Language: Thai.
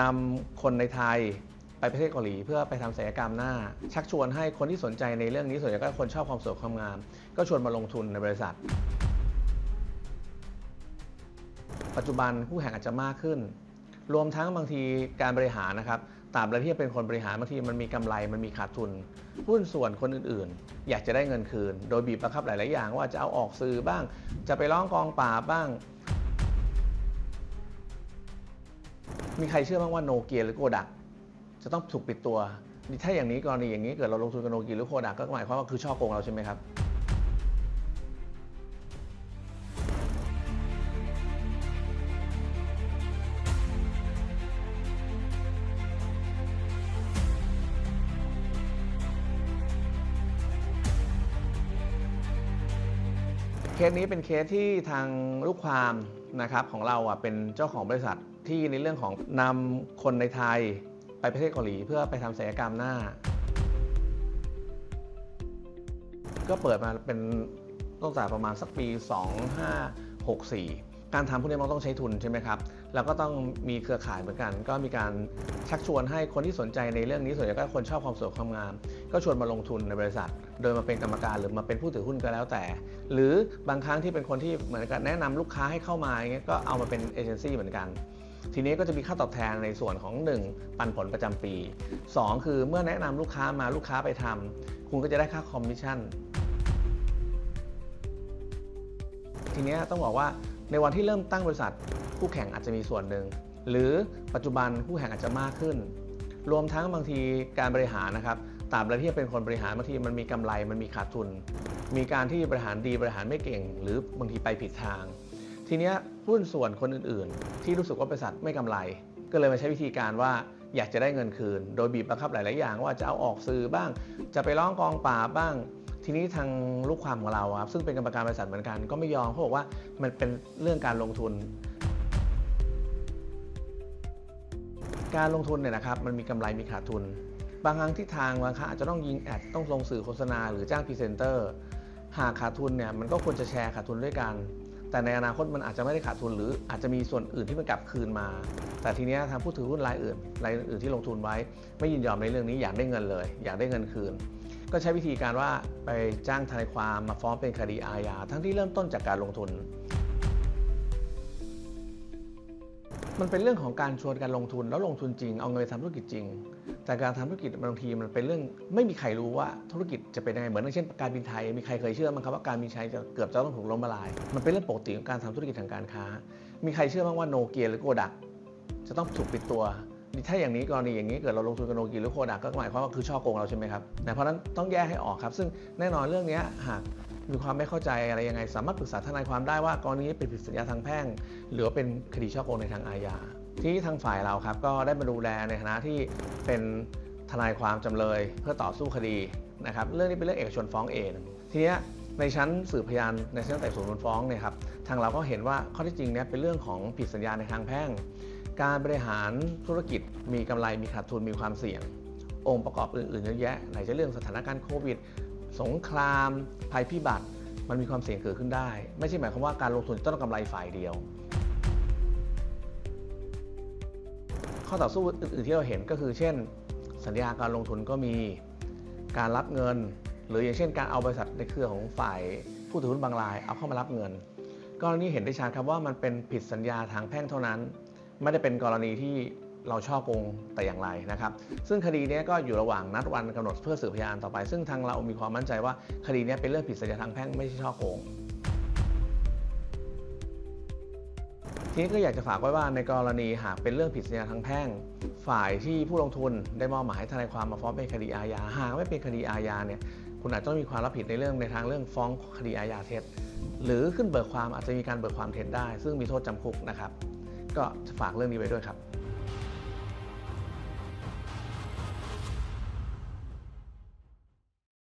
นำคนในไทยไปประเทศเกาหลีเพื่อไปทำศัลยกรรมหน้า ชักชวนให้คนที่สนใจในเรื่องนี้ส่วนใหญ่ก็คนชอบความสวยความงาม ก็ชวนมาลงทุนในบริษัท ปัจจุบันผู้แข่งอาจจะมากขึ้น รวมทั้งบางทีการบริหารนะครับตราบใดที่เป็นคนบริหารบางทีมันมีกำไรมันมีขาดทุน หุ้นส่วนคนอื่นๆ อยากจะได้เงินคืน โดยบีบบังคับหลาย ๆ อย่างว่าจะเอาออกสื่อบ้าง จะไปร้องกองปราบ้าง มีใครเชื่อบ้างว่าโนเกียหรือโกดักจะต้องถูกปิดตัว ถ้าอย่างนี้กรณีอย่างนี้เกิดเราลงทุนกับโนเกียหรือโกดักก็หมายความว่าคือช่อโกงเราใช่ไหมครับเคสนี้เป็นเคสที่ทางลูกความนะครับของเราอะเป็นเจ้าของบริษัท ที่ในเรื่องของนำคนในไทยไปประเทศเกาหลีเพื่อไปทำศัลยกรรมหน้า ก็เปิดมาเป็นตั้งแต่ประมาณสักปี 2564 การทำพวกนี้มันต้องใช้ทุนใช่ไหมครับแล้วก็ต้องมีเครือข่ายเหมือนกัน ก็มีการชักชวนให้คนที่สนใจในเรื่องนี้ส่วนใหญ่ก็คนชอบความสวยความงาม ก็ชวนมาลงทุนในบริษัท โดยมาเป็นกรรมการหรือมาเป็นผู้ถือหุ้นก็แล้วแต่ หรือบางครั้งที่เป็นคนที่เหมือนกับแนะนำลูกค้าให้เข้ามาอย่างเงี้ยก็เอามาเป็นเอเจนซี่เหมือนกัน ทีนี้ก็จะมีค่าตอบแทนในส่วนของ 1 ปันผลประจำปี 2 คือเมื่อแนะนำลูกค้ามาลูกค้าไปทำคุณก็จะได้ค่าคอมมิชชั่น ทีนี้ต้องบอกว่าในวันที่เริ่มตั้งบริษัทคู่แข่งอาจจะมีส่วนหนึ่ง หรือปัจจุบันคู่แข่งอาจจะมากขึ้น รวมทั้งบางทีการบริหารนะครับตราบใดที่เป็นคนบริหารบางทีมันมีกำไรมันมีขาดทุน มีการที่บริหารดีบริหารไม่เก่ง หรือบางทีไปผิดทาง ทีเนี้ยหุ้นส่วนคนอื่นๆ ที่รู้สึกว่าบริษัทไม่กำไร ก็เลยมาใช้วิธีการว่าอยากจะได้เงินคืน โดยบีบบังคับหลาย ๆ อย่างว่าจะเอาออกสื่อบ้าง จะไปร้องกองปราบ้าง ทีนี้ทางลูกความของเราครับซึ่งเป็นกรรมการบริษัทเหมือนกัน ก็ไม่ยอมเขาบอกว่ามันเป็นเรื่องการลงทุน การลงทุนเนี่ยนะครับมันมีกำไรมีขาดทุน บางครั้งที่ทางบางครั้งอาจจะต้องยิงแอดต้องลงสื่อโฆษณาหรือจ้างพรีเซนเตอร์หากขาดทุนเนี่ยมันก็ควรจะแชร์ขาดทุนด้วยกัน แต่ในอนาคตมันอาจจะไม่ได้ขาดทุนหรืออาจจะมีส่วนอื่นที่มันกลับคืนมา แต่ทีเนี้ยทางผู้ถือหุ้นรายอื่นรายอื่นที่ลงทุนไว้ ไม่ยินยอมในเรื่องนี้อยากได้เงินเลย อยากได้เงินคืน ก็ใช้วิธีการว่าไปจ้างทนายความมาฟ้องเป็นคดีอาญาทั้งที่เริ่มต้นจากการลงทุน มันเป็นเรื่องของการชวนการลงทุนแล้วลงทุนจริงเอาเงินไปทำธุรกิจจริง แต่การทำธุรกิจบางทีมันเป็นเรื่องไม่มีใครรู้ว่าธุรกิจจะเป็นยังไงเหมือนอย่างเช่นการบินไทย มีใครเคยเชื่อมั้งครับว่าการบินไทยจะเกือบจะต้องถูกล้มละลาย มันเป็นเรื่องปกติของการทำธุรกิจทางการค้า มีใครเชื่อบ้งว่าโนเกียหรือโกดักจะต้องถูกปิดตัวถ้าอย่างนี้กรณีอย่างนี้เกิดเราลงทุนกับโนเกียหรือโกดักก็หมายความว่าคือช่อโกงเราใช่ไหมครับนะเพราะนั้นต้องแยกให้ออกครับ ซึ่งแน่นอนเรื่องนี้หากมีความไม่เข้าใจอะไรยังไง สามารถปรึกษาทนายความได้ว่ากรณีนี้เป็นผิดสัญญาทางแพ่ง หรือเป็นคดีช่อโกงในทางอาญา ที่ทางฝ่ายเราครับก็ได้มาดูแลในฐานะที่เป็นทนายความจำเลยเพื่อต่อสู้คดีนะครับเรื่องนี้เป็นเรื่องเอกชนฟ้องเองทีนี้ในชั้นสืบพยานในชั้นไต่สวนมูลฟ้องเนี่ยครับทางเราก็เห็นว่าข้อที่จริงเนี่ยเป็นเรื่องของผิดสัญญาในทางแพ่ง การบริหารธุรกิจมีกำไรมีขาดทุนมีความเสี่ยง องค์ประกอบอื่นๆเยอะแยะไหนจะเรื่องสถานการณ์โควิด สงคราม ภัยพิบัติ มันมีความเสี่ยงเกิดขึ้นได้ ไม่ใช่หมายความว่าการลงทุนต้องกำไรฝ่ายเดียว ข้อต่อสู้อื่นๆที่เราเห็นก็คือ เช่น สัญญาการลงทุนก็มีการรับเงิน หรืออย่างเช่น การเอาบริษัทในเครือของฝ่ายผู้ถือหุ้นบางราย เอาเข้ามารับเงินกรณีเห็นได้ชัดครับว่ามันเป็นผิดสัญญาทางแพ่งเท่านั้น ไม่ได้เป็นกรณีที่เราช่อโกงแต่อย่างไรนะครับ ซึ่งคดีนี้ก็อยู่ระหว่างนัดวันกำหนดเพื่อสืบพยานต่อไป ซึ่งทางเรามีความมั่นใจว่าคดีนี้เป็นเรื่องผิดสัญญาทางแพ่งไม่ใช่ช่อโกง ทีนี้ก็อยากจะฝากไว้ว่าในกรณีหากเป็นเรื่องผิดสัญญาทางแพ่ง ฝ่ายที่ผู้ลงทุนได้มอบหมายให้ทนายความมาฟ้องเป็นคดีอาญาหากไม่เป็นคดีอาญาเนี่ยคุณอาจจะต้องมีความรับผิดในเรื่องในทางเรื่องฟ้องคดีอาญาเท็จ หรือขึ้นเบิกความอาจจะมีการเบิกความเท็จได้ ซึ่งมีโทษจำคุกนะครับ ก็ฝากเรื่องนี้ไว้ด้วยครับ